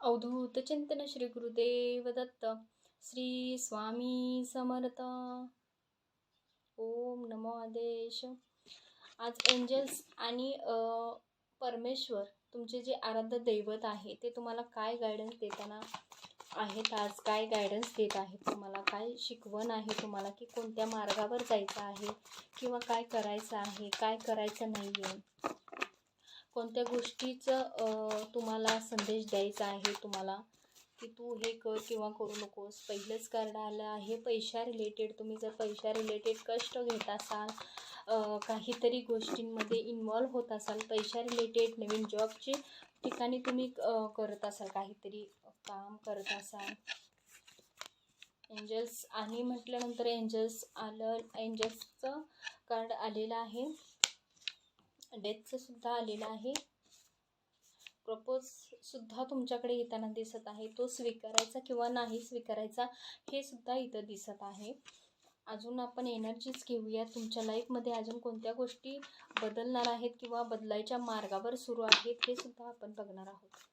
अवधूत चिंतन श्री गुरुदेव दत्त श्री स्वामी समर्थ। ओम नमो आदेश। आज एंजल्स आणि परमेश्वर तुमचे जे आराध्य दैवत आहे ते तुम्हाला काय गायडन्स देताना आहेत? आज काय गायडन्स देत आहेत? तुम्हाला काय शिकवण आहे तुम्हाला? की कोणत्या मार्गावर जायचं आहे? किंवा काय करायचं आहे? काय करायचं नाही आहे कोणत्या गोष्टीचं तुम्हाला संदेश द्यायचा आहे तुम्हाला की तू हे कर किंवा करू नकोस. पहिलंच कार्ड आलं आहे पैशा रिलेटेड तुम्ही जर पैशा रिलेटेड कष्ट घेत असाल काहीतरी गोष्टींमध्ये इन्वॉल्व होत असाल पैशा रिलेटेड नवीन जॉबचे ठिकाणी तुम्ही करत असाल काहीतरी काम करत असाल. एंजल्स आणि म्हटल्यानंतर एंजल्स आलं एंजल्सचं कार्ड आलेलं आहे. डेथचं सुद्धा आलेलं आहे. प्रपोजसुद्धा तुमच्याकडे येताना दिसत आहे. तो स्वीकारायचा किंवा नाही स्वीकारायचा हे सुद्धा इथं दिसत आहे. अजून आपण एनर्जीज घेऊया. तुमच्या लाईफमध्ये अजून कोणत्या गोष्टी बदलणार आहेत किंवा बदलायच्या मार्गावर सुरू आहेत हे सुद्धा आपण बघणार आहोत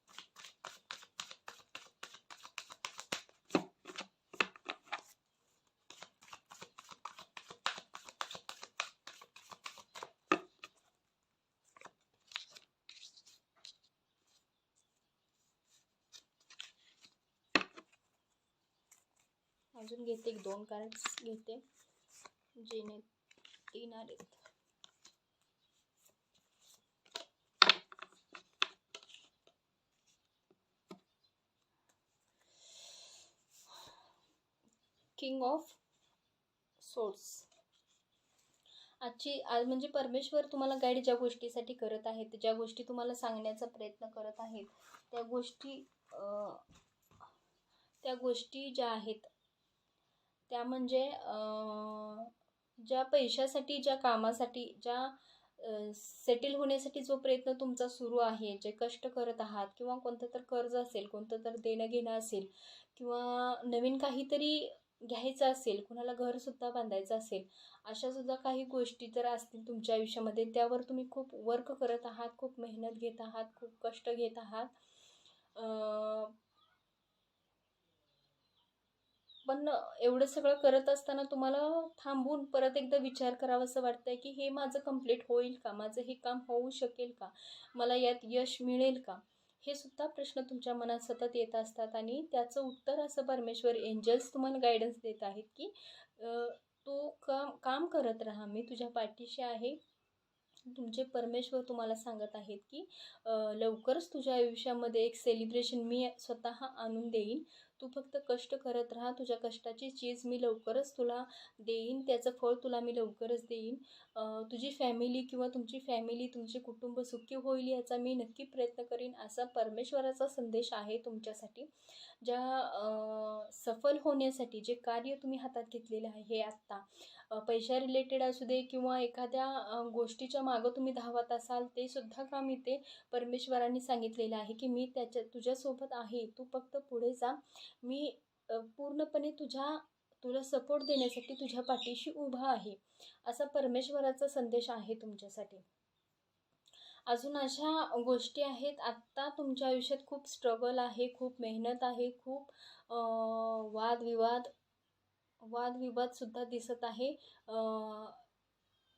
अजून घेते एक दोन कार्ड्स घेते. जेणे तीन आहेत. किंग ऑफ सोर्स आजची आज म्हणजे परमेश्वर तुम्हाला गाईड ज्या गोष्टीसाठी करत आहेत ज्या गोष्टी तुम्हाला सांगण्याचा प्रयत्न करत आहेत त्या गोष्टी त्या गोष्टी ज्या आहेत त्या म्हणजे ज्या पैशासाठी ज्या कामासाठी ज्या सेटल होण्यासाठी जो प्रयत्न तुमचा सुरू आहे जे कष्ट करत आहात किंवा कोणतं तर कर्ज असेल कोणतं तर देणं घेणं असेल किंवा नवीन काहीतरी घ्यायचं असेल कुणाला घरसुद्धा बांधायचं असेल अशासुद्धा काही गोष्टी जर असतील तुमच्या आयुष्यामध्ये. त्यावर तुम्ही खूप वर्क करत आहात खूप मेहनत घेत आहात खूप कष्ट घेत आहात. पण एवढं सगळं करत असताना तुम्हाला थांबून परत एकदा विचार करावा असं आहे की हे माझं कंप्लीट होईल का? माझं हे काम होऊ शकेल का? मला यात यश मिळेल का? हे सुद्धा प्रश्न तुमच्या मनात सतत येत असतात आणि त्याचं उत्तर असं परमेश्वर एंजल्स तुम्हाला गायडन्स देत आहेत की तू काम काम करत राहा. मी तुझ्या पाठीशी आहे. तुमचे परमेश्वर तुम्हाला सांगत आहेत की लवकरच तुझ्या आयुष्यामध्ये एक सेलिब्रेशन मी स्वतः आणून देईन. तू फक्त कष्ट करत राहा तुझ्या कष्टाची चीज मी लवकरच तुला देईन त्याचं फळ तुला मी लवकरच देईन. तुझी फॅमिली किंवा तुमची फॅमिली तुमचे कुटुंब सुखी होईल याचा मी नक्की प्रयत्न करीन असा परमेश्वराचा संदेश आहे तुमच्यासाठी. ज्या सफल होण्यासाठी जे कार्य तुम्ही हातात घेतलेले आहे हे आत्ता पैशा रिलेटेड असू दे किंवा एखाद्या गोष्टीच्या मागं तुम्ही धावत असाल ते सुद्धा काम इथे परमेश्वरांनी सांगितलेलं आहे की मी त्याच्या तुझ्यासोबत आहे. तू फक्त पुढे जा. मी पूर्णपणे तुझ्या तुला सपोर्ट देण्यासाठी तुझ्या पाठीशी उभा आहे. असा परमेश्वराचा संदेश आहे तुमच्यासाठी. अजून अशा गोष्टी आहेत. आत्ता तुमच्या आयुष्यात खूप स्ट्रगल आहे खूप मेहनत आहे खूप वादविवाद वादविवादसुद्धा दिसत आहे.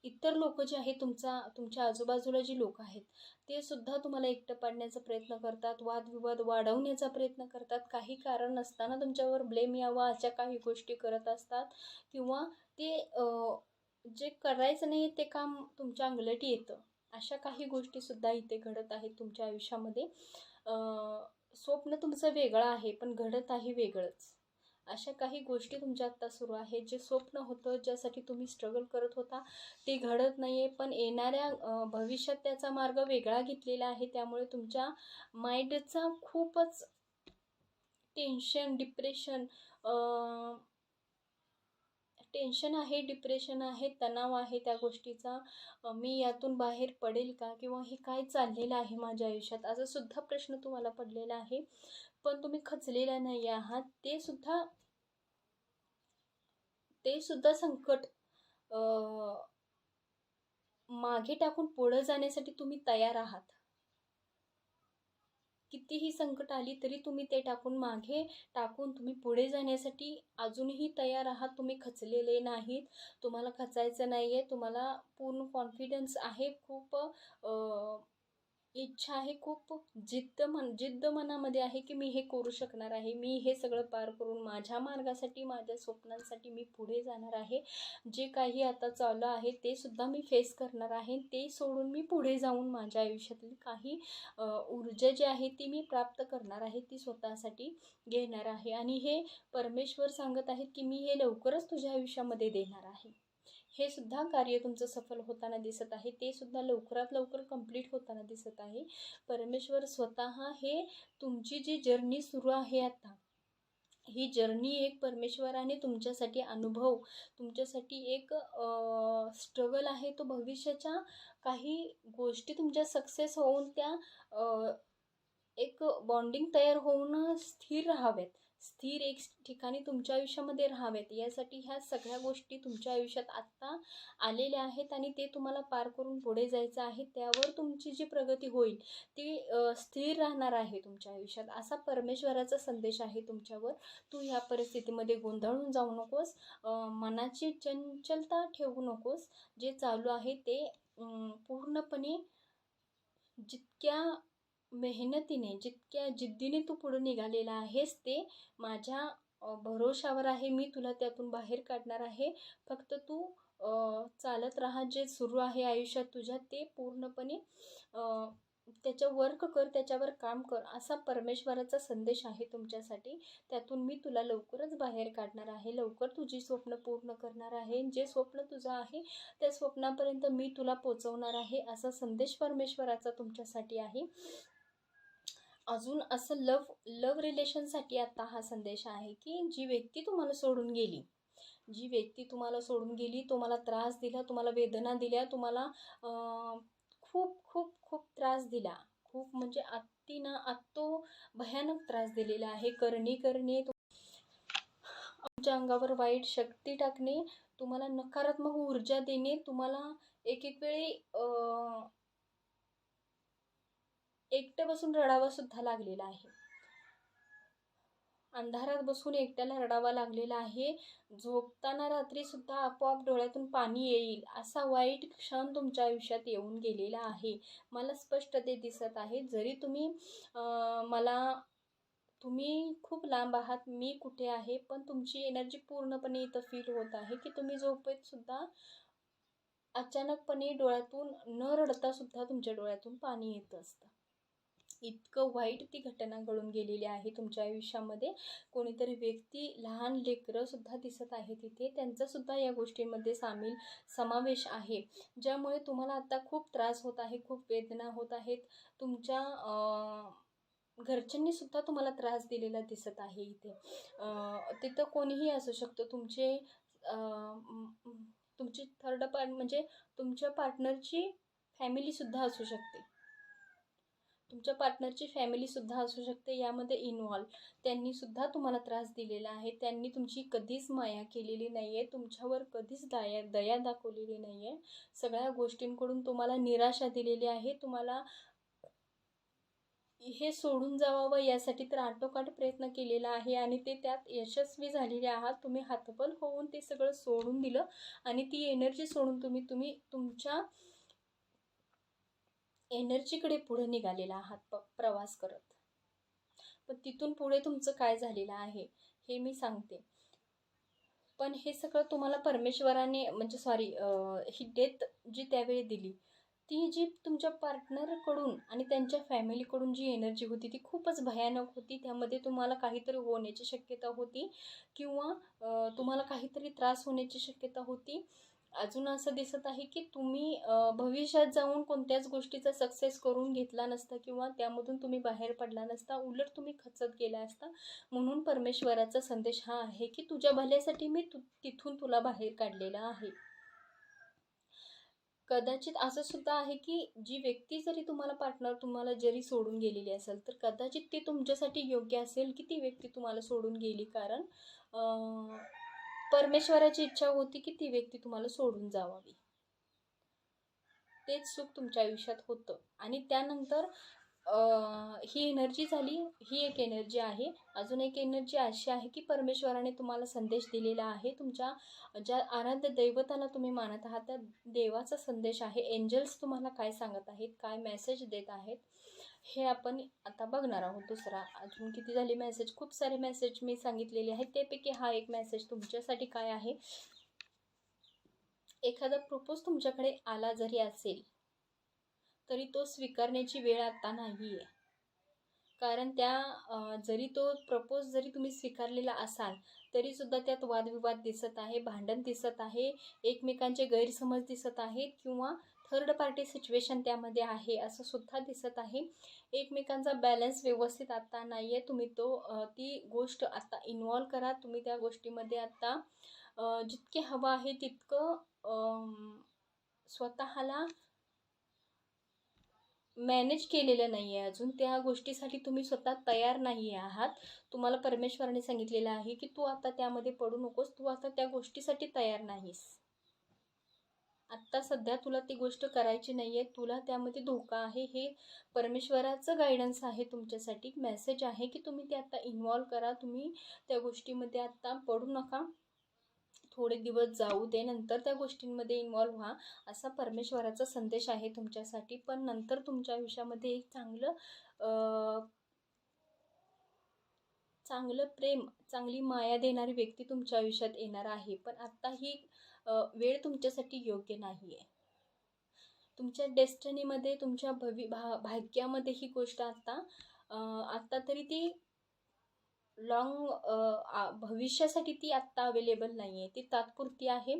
इतर लोक जे आहेत तुमचा तुमच्या आजूबाजूला जी लोक आहेत ते सुद्धा तुम्हाला एकटं पाडण्याचा प्रयत्न करतात वादविवाद वाढवण्याचा प्रयत्न करतात. काही कारण नसताना तुमच्यावर ब्लेम यावा अशा काही गोष्टी करत असतात किंवा ते जे करायचं नाही ते काम तुमच्या अंगलटी येतं. अशा काही गोष्टीसुद्धा इथे घडत आहेत तुमच्या आयुष्यामध्ये. स्वप्न तुमचं वेगळं आहे पण घडत आहे वेगळंच. अशा काही गोष्टी तुमच्या आत्ता सुरू आहेत जे स्वप्न होतं ज्यासाठी तुम्ही स्ट्रगल करत होता ते घडत नाही आहे पण येणाऱ्या भविष्यात त्याचा मार्ग वेगळा घेतलेला आहे. त्यामुळे तुमच्या माइंडचा खूपच टेन्शन डिप्रेशन टेन्शन आहे डिप्रेशन आहे तणाव आहे त्या गोष्टीचा. मी यातून बाहेर पडेल का? किंवा हे काय चाललेलं आहे माझ्या आयुष्यात? असा सुद्धा प्रश्न तुम्हाला पडलेला आहे. पण तुम्ही खचलेला नाही आहात. ते सुद्धा ते सुद्धा संकट मागे टाकून पुढं जाण्यासाठी तुम्ही तयार आहात. कितीही संकट आली तरी तुम्ही ते टाकून मागे टाकून तुम्ही पुढे जाण्यासाठी अजूनही तयार आहात. तुम्ही खचलेले नाहीत. तुम्हाला खचायचं नाही आहे तुम्हाला पूर्ण कॉन्फिडन्स आहे. खूप इच्छा आहे खूप जिद्द मन जिद्द मनामध्ये आहे की मी हे करू शकणार आहे. मी हे सगळं पार करून माझ्या मार्गासाठी माझ्या स्वप्नांसाठी मी पुढे जाणार आहे. जे काही आता चालू आहे ते सुद्धा मी फेस करणार आहे. ते सोडून मी पुढे जाऊन माझ्या आयुष्यातील काही ऊर्जा जी आहे ती मी प्राप्त करणार आहे ती स्वतःसाठी घेणार आहे. आणि हे परमेश्वर सांगत आहेत की मी हे लवकरच तुझ्या आयुष्यामध्ये देणार आहे. हे सुद्धा कार्य तुमचं सफल होताना दिसत आहे. ते सुद्धा लवकरात लवकर कंप्लीट होताना दिसत आहे. परमेश्वर स्वतः हे तुमची जी जर्नी सुरू आहे आता ही जर्नी एक परमेश्वराने तुमच्यासाठी अनुभव तुमच्यासाठी एक स्ट्रगल आहे. तो भविष्याच्या काही गोष्टी तुमच्या सक्सेस होऊन त्या एक बॉन्डिंग तयार होऊन स्थिर राहावेत. स्थिर एक ठिकाणी तुमच्या आयुष्यामध्ये राहावेत. यासाठी ह्या सगळ्या गोष्टी तुमच्या आयुष्यात आत्ता आलेल्या आहेत आणि ते तुम्हाला पार करून पुढे जायचं आहे. त्यावर तुमची जी प्रगती होईल ती स्थिर राहणार आहे तुमच्या आयुष्यात. असा परमेश्वराचा संदेश आहे तुमच्यावर. तू ह्या परिस्थितीमध्ये गोंधळून जाऊ नकोस. मनाची चंचलता ठेवू नकोस. जे चालू आहे ते पूर्णपणे जितक्या मेहनतीने जितक्या जिद्दीने तू पुढं निघालेला आहेस ते माझ्या भरोशावर आहे. मी तुला त्यातून बाहेर काढणार आहे. फक्त तू चालत राहा. जे सुरू आहे आयुष्यात तुझ्या ते पूर्णपणे त्याच्या वर्क कर त्याच्यावर काम कर असा परमेश्वराचा संदेश आहे तुमच्यासाठी. त्यातून मी तुला लवकरच बाहेर काढणार आहे. लवकर तुझी स्वप्न पूर्ण करणार आहे. जे स्वप्न तुझं आहे त्या स्वप्नापर्यंत मी तुला पोचवणार आहे असा संदेश परमेश्वराचा तुमच्यासाठी आहे. अजून असं लव लव रिलेशनसाठी आत्ता हा संदेश आहे की जी व्यक्ती तुम्हाला सोडून गेली जी व्यक्ती तुम्हाला सोडून गेली तुम्हाला त्रास दिला तुम्हाला वेदना दिल्या तुम्हाला खूप खूप खूप त्रास दिला. खूप म्हणजे आत्तीनं आत्तो भयानक त्रास दिलेला आहे. करणी करणे आमच्या अंगावर वाईट शक्ती टाकणे तुम्हाला नकारात्मक ऊर्जा देणे तुम्हाला एक एक वेळी एकटं बसून रडावा सुद्धा लागलेला आहे. अंधारात बसून एकट्याला रडावा लागलेला आहे. झोपताना रात्री सुद्धा आपोआप डोळ्यातून पाणी येईल असा वाईट क्षण तुमच्या आयुष्यात येऊन गेलेला आहे. मला स्पष्ट ते दिसत आहे. जरी तुम्ही मला तुम्ही खूप लांब आहात मी कुठे आहे पण तुमची एनर्जी पूर्णपणे इथं फील होत आहे की तुम्ही झोपेतसुद्धा अचानकपणे डोळ्यातून न रडतासुद्धा तुमच्या डोळ्यातून पाणी येत असतं. इतकं वाईट ती घटना घडून गेलेली आहे तुमच्या आयुष्यामध्ये. कोणीतरी व्यक्ती लहान लेकरंसुद्धा दिसत आहे तिथे. त्यांचासुद्धा या गोष्टींमध्ये सामील समावेश आहे. ज्यामुळे तुम्हाला आता खूप त्रास होत आहे खूप वेदना होत आहेत. तुमच्या घरच्यांनीसुद्धा तुम्हाला त्रास दिलेला दिसत आहे इथे. तिथं कोणीही असू शकतो. तुमचे तुमची थर्ड पार्ट म्हणजे तुमच्या पार्टनरची फॅमिलीसुद्धा असू शकते. तुमच्या पार्टनरची फॅमिलीसुद्धा असू शकते यामध्ये इन्वॉल्व त्यांनीसुद्धा तुम्हाला त्रास दिलेला आहे. त्यांनी तुमची कधीच माया केलेली नाही आहे तुमच्यावर कधीच दया दया दाखवलेली नाही आहे सगळ्या गोष्टींकडून तुम्हाला निराशा दिलेली आहे. तुम्हाला हे सोडून जावावं यासाठी तर आटोकाट प्रयत्न केलेला आहे आणि ते त्यात यशस्वी झालेले आहात. तुम्ही हातबल होऊन ते सगळं सोडून दिलं आणि ती एनर्जी सोडून तुम्ही तुम्ही तुमच्या एनर्जीकडे पुढे निघालेला आहात प प्रवास करत. पण तिथून पुढे तुमचं काय झालेलं आहे हे मी सांगते. पण हे सगळं तुम्हाला परमेश्वराने म्हणजे सॉरी ही डेथ जी त्यावेळी दिली ती जी तुमच्या पार्टनरकडून आणि त्यांच्या फॅमिलीकडून जी एनर्जी होती ती खूपच भयानक होती. त्यामध्ये तुम्हाला काहीतरी होण्याची शक्यता होती किंवा तुम्हाला काहीतरी त्रास होण्याची शक्यता होती. अजून असं दिसत आहे की तुम्ही भविष्यात जाऊन कोणत्याच गोष्टीचा सक्सेस करून घेतला नसता किंवा त्यामधून तुम्ही बाहेर पडला नसता उलट तुम्ही खचत गेला असता. म्हणून परमेश्वराचा संदेश हा आहे की तुझ्या भल्यासाठी मी तु तिथून तुला बाहेर काढलेला आहे. कदाचित असं सुद्धा आहे की जी व्यक्ती जरी तुम्हाला पार्टनर तुम्हाला जरी सोडून गेलेली असेल तर कदाचित ती तुमच्यासाठी योग्य असेल की ती व्यक्ती तुम्हाला सोडून गेली. कारण परमेश्वराची इच्छा होती की ती व्यक्ती तुम्हाला सोडून जावावी. तेच सुख तुमच्या आयुष्यात होतं. आणि त्यानंतर ही एनर्जी झाली ही एक एनर्जी आहे. अजून एक एनर्जी अशी आहे की परमेश्वराने तुम्हाला संदेश दिलेला आहे. तुमच्या ज्या आराध्य दैवताला तुम्ही मानत आहात त्या देवाचा संदेश आहे. एंजल्स तुम्हाला काय सांगत आहेत काय मेसेज देत आहेत हे आपण आता बघणार आहोत दुसरा. अजून किती झाले मेसेज खूप सारे मेसेज मी सांगितलेले आहेत. त्यापैकी हा एक मेसेज तुमच्यासाठी काय आहे? एखादा प्रपोज तुमच्याकडे आला जरी असेल तरी तो स्वीकारण्याची वेळ आता नाही आहे कारण त्या जरी तो प्रपोज जरी तुम्ही स्वीकारलेला असाल तरीसुद्धा त्यात वादविवाद दिसत आहे भांडण दिसत आहे एकमेकांचे गैरसमज दिसत आहेत किंवा थर्ड पार्टी सिच्युएशन त्यामध्ये आहे असं सुद्धा दिसत आहे. एकमेकांचा बॅलन्स व्यवस्थित आत्ता नाही आहे तुम्ही तो ती गोष्ट आत्ता इन्वॉल्व करा. तुम्ही त्या गोष्टीमध्ये आत्ता जितके हवं आहे तितकं स्वतःला मॅनेज केलेलं नाही आहे अजून. त्या गोष्टीसाठी तुम्ही स्वतः तयार नाही आहात. तुम्हाला परमेश्वराने सांगितलेलं आहे की तू आता त्यामध्ये पडू नकोस. तू आता त्या गोष्टीसाठी तयार नाहीस. आत्ता सध्या तुला ती गोष्ट करायची नाही आहे तुला त्यामध्ये धोका आहे. हे परमेश्वराचं गायडन्स आहे तुमच्यासाठी. मेसेज आहे की तुम्ही ते आत्ता इन्वॉल्व करा. तुम्ही त्या गोष्टीमध्ये आत्ता पडू नका. थोडे दिवस जाऊ दे. नंतर त्या गोष्टींमध्ये इन्वॉल्व व्हा. असा परमेश्वराचा संदेश आहे तुमच्यासाठी. पण नंतर तुमच्या आयुष्यामध्ये एक चांगलं चांगलं प्रेम चांगली माया देणारी व्यक्ती तुमच्या आयुष्यात येणार आहे. पण आत्ता ही वेळ तुमच्यासाठी योग्य नाही आहे तुमच्या डेस्टनीमध्ये तुमच्या भवि भा भाग्यामध्ये ही गोष्ट आत्ता आत्ता तरी ती लॉंग भविष्यासाठी ती आत्ता अवेलेबल नाही आहे ती तात्पुरती आहे.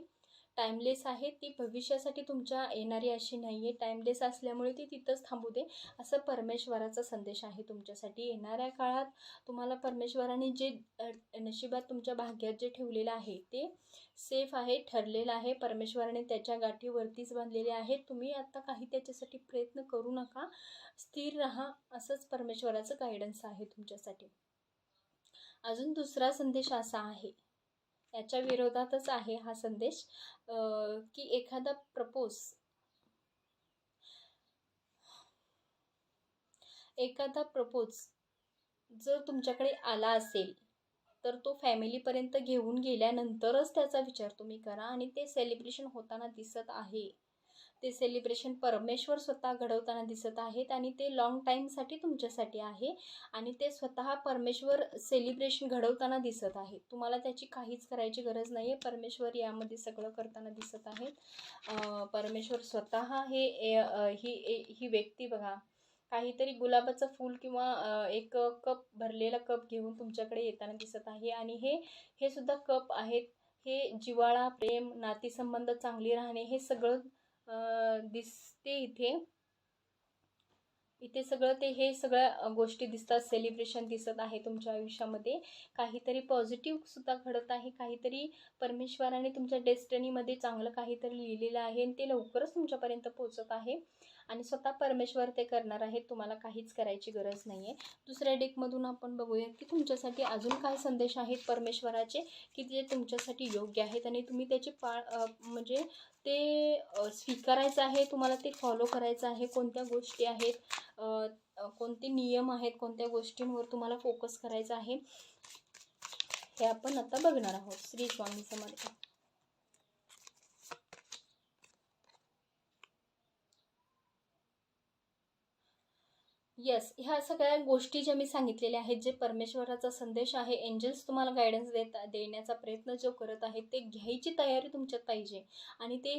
टाईमलेस आहे ती भविष्यासाठी तुमच्या येणारी अशी नाही आहे टाईमलेस असल्यामुळे ती तिथंच थांबू दे. असं परमेश्वराचा संदेश आहे तुमच्यासाठी. येणाऱ्या काळात तुम्हाला परमेश्वराने जे नशिबात तुमच्या भाग्यात जे ठेवलेलं आहे ते सेफ आहे ठरलेलं आहे. परमेश्वराने त्याच्या गाठीवरतीच बांधलेले आहे तुम्ही आता काही त्याच्यासाठी प्रयत्न करू नका. स्थिर राहा. असंच परमेश्वराचं गायडन्स आहे तुमच्यासाठी. अजून दुसरा संदेश असा आहे. याच्या विरोधातच आहे हा संदेश. की एखादा प्रपोज एखादा प्रपोज जर तुमच्याकडे आला असेल तर तो फॅमिलीपर्यंत घेऊन गेल्यानंतरच त्याचा विचार तुम्ही करा आणि ते सेलिब्रेशन होताना दिसत आहे. ते सेलिब्रेशन परमेश्वर स्वतः घडवताना दिसत आहेत आणि ते लॉंग टाईमसाठी तुमच्यासाठी आहे आणि ते स्वतः परमेश्वर सेलिब्रेशन घडवताना दिसत आहे तुम्हाला त्याची काहीच करायची गरज नाही आहे परमेश्वर यामध्ये सगळं करताना दिसत आहेत. परमेश्वर स्वतः हे ए- ही ए- ही व्यक्ती बघा. काहीतरी गुलाबाचं फूल किंवा एक कप भरलेला कप घेऊन तुमच्याकडे येताना दिसत आहे आणि हे हे सुद्धा कप आहेत. हे जिव्हाळा प्रेम नातीसंबंध चांगली राहणे हे सगळं दिसते इथे. इथे सगळं ते हे सगळ्या गोष्टी दिसतात सेलिब्रेशन दिसत आहे तुमच्या आयुष्यामध्ये. काहीतरी पॉझिटिव्ह सुद्धा घडत आहे काहीतरी परमेश्वराने तुमच्या डेस्टनीमध्ये चांगलं काहीतरी लिहिलेलं आहे आणि ते लवकरच तुमच्यापर्यंत पोचत आहे. आणि स्वतः परमेश्वर ते करणार आहेत तुम्हाला काहीच करायची गरज नाही आहे दुसऱ्या डेकमधून आपण बघूया की तुमच्यासाठी अजून काय संदेश आहेत परमेश्वराचे की जे तुमच्यासाठी योग्य आहेत आणि तुम्ही त्याचे पा म्हणजे ते स्वीकारायचं आहे तुम्हाला ते फॉलो करायचं आहे कोणत्या गोष्टी आहेत कोणते नियम आहेत कोणत्या गोष्टींवर तुम्हाला फोकस करायचा आहे हे आपण आता बघणार आहोत. श्री स्वामी समर्थ. येस ह्या सगळ्या गोष्टी ज्या मी सांगितलेल्या आहेत जे परमेश्वराचा संदेश आहे एंजल्स तुम्हाला गायडन्स देत देण्याचा प्रयत्न जो करत आहे ते घ्यायची तयारी तुमच्यात पाहिजे. आणि ते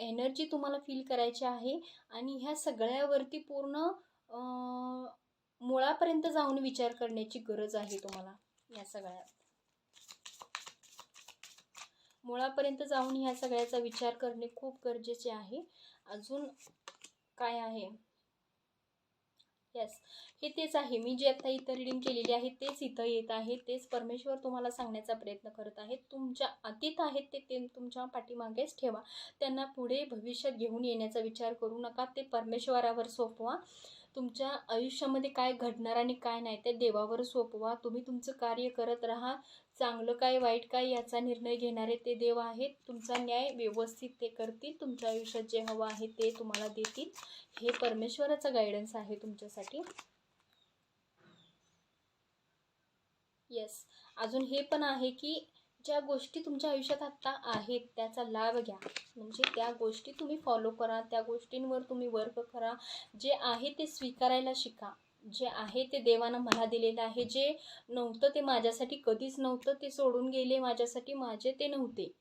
एनर्जी तुम्हाला फील करायची आहे आणि ह्या सगळ्यावरती पूर्ण मुळापर्यंत जाऊन विचार करण्याची गरज आहे तुम्हाला या सगळ्यात मुळापर्यंत जाऊन ह्या सगळ्याचा विचार करणे खूप गरजेचे आहे. अजून काय आहे? येस हे तेच आहे. मी जे आता इथं रिडिंग केलेली आहे तेच इथं येत आहे. तेच परमेश्वर तुम्हाला सांगण्याचा प्रयत्न करत आहेत तुमच्या अतीत आहेत ते ते तुमच्या पाठीमागेच ठेवा. त्यांना पुढे भविष्यात घेऊन येण्याचा विचार करू नका. ते परमेश्वरावर सोपवा. तुमच्या आयुष्यामध्ये काय घडणार आणि काय नाही ते देवावर सोपवा. तुम्ही तुमचं कार्य करत राहा. चांगलं काय वाईट काय याचा निर्णय घेणारे ते देव आहेत. तुमचा न्याय व्यवस्थित ते करतील. तुमच्या आयुष्यात जे हवं आहे ते तुम्हाला देतील. हे परमेश्वराचा गायडन्स आहे तुमच्यासाठी. येस अजून हे पण आहे की ज्या गोष्टी तुमच्या आयुष्यात आत्ता आहेत त्याचा लाभ घ्या. म्हणजे त्या गोष्टी तुम्ही फॉलो करा त्या गोष्टींवर तुम्ही वर्क करा. जे आहे ते स्वीकारायला शिका. जे आहे ते देवानं मला दिलेलं आहे. जे नव्हतं ते माझ्यासाठी कधीच नव्हतं ते सोडून गेले माझ्यासाठी माझे ते नव्हते.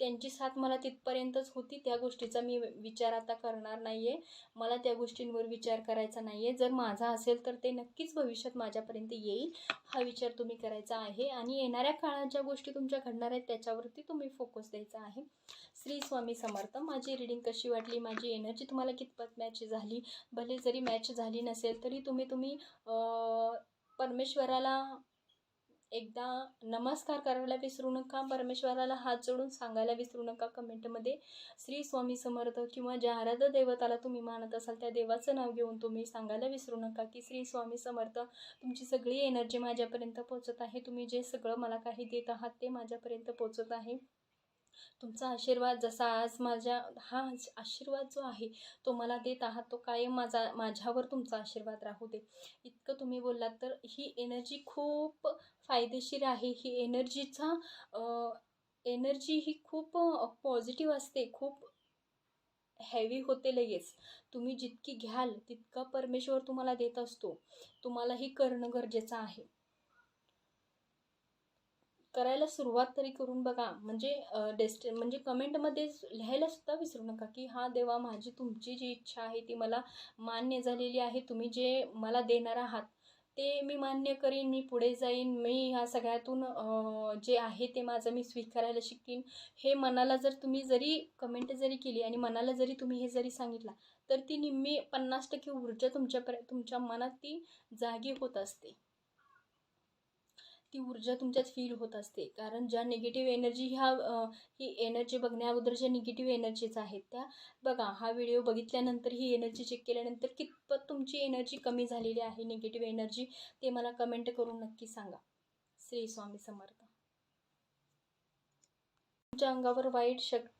त्यांची साथ मला तिथपर्यंतच होती. त्या गोष्टीचा मी विचार आता करणार नाही आहे मला त्या गोष्टींवर विचार करायचा नाही आहे जर माझा असेल तर ते नक्कीच भविष्यात माझ्यापर्यंत येईल. हा विचार तुम्ही करायचा आहे आणि येणाऱ्या काळात ज्या गोष्टी तुमच्या घडणार आहेत त्याच्यावरती तुम्ही फोकस द्यायचा आहे. श्री स्वामी समर्थ माझी रिडिंग कशी वाटली? माझी एनर्जी तुम्हाला कितपत मॅच झाली? भले जरी मॅच झाली नसेल तरी तुम्ही तुम्ही परमेश्वराला एकदा नमस्कार करायला विसरू नका परमेश्वराला हात जोडून सांगायला विसरू नका कमेंटमध्ये. श्री स्वामी समर्थ किंवा ज्या आराध्य देवताला तुम्ही मानत असाल त्या देवाचं नाव घेऊन तुम्ही सांगायला विसरू नका की श्री स्वामी समर्थ तुमची सगळी एनर्जी माझ्यापर्यंत पोचत आहे. तुम्ही जे सगळं मला काही देत आहात ते माझ्यापर्यंत पोचत आहे. तुमचा आशीर्वाद जसा आज माझ्या हा आशीर्वाद जो आहे तो मला देत आहात तो कायम माझा माझ्यावर तुमचा आशीर्वाद राहू दे. इतकं तुम्ही बोललात तर ही एनर्जी खूप फायदेशीर आहे. ही एनर्जीचा एनर्जी ही खूप पॉझिटिव्ह असते. खूप हेवी होते लगेच. तुम्ही जितकी घ्याल तितका परमेश्वर तुम्हाला देत असतो. तुम्हाला ही करणं गरजेचं आहे. करायला सुरुवात तरी करून बघा. म्हणजे डेस्ट म्हणजे कमेंटमध्ये लिहायला सुद्धा विसरू नका की हा देवा माझी तुमची जी इच्छा आहे ती मला मान्य झालेली आहे. तुम्ही जे मला देणार आहात ते मी मान्य करीन मी पुढे जाईन मी ह्या सगळ्यातून जे आहे ते माझं मी स्वीकारायला शिकीन. हे मनाला जर तुम्ही जरी कमेंट जरी केली आणि मनाला जरी तुम्ही हे जरी सांगितलं तर ती निम्मी पन्नास टक्के ऊर्जा तुमच्यापर्यंत तुमच्या मनात ती जागी होत असते. ती ऊर्जा तुमच्यात फील होत असते. कारण ज्या निगेटिव्ह एनर्जी ह्या ही एनर्जी बघण्या अगोदर ज्या निगेटिव्ह एनर्जीज आहेत त्या बघा हा व्हिडिओ बघितल्यानंतर ही एनर्जी चेक केल्यानंतर कितपत तुमची एनर्जी कमी झालेली आहे निगेटिव्ह एनर्जी ते मला कमेंट करून नक्की सांगा. श्री स्वामी समर्थ. तुमच्या अंगावर वाईट शक्ती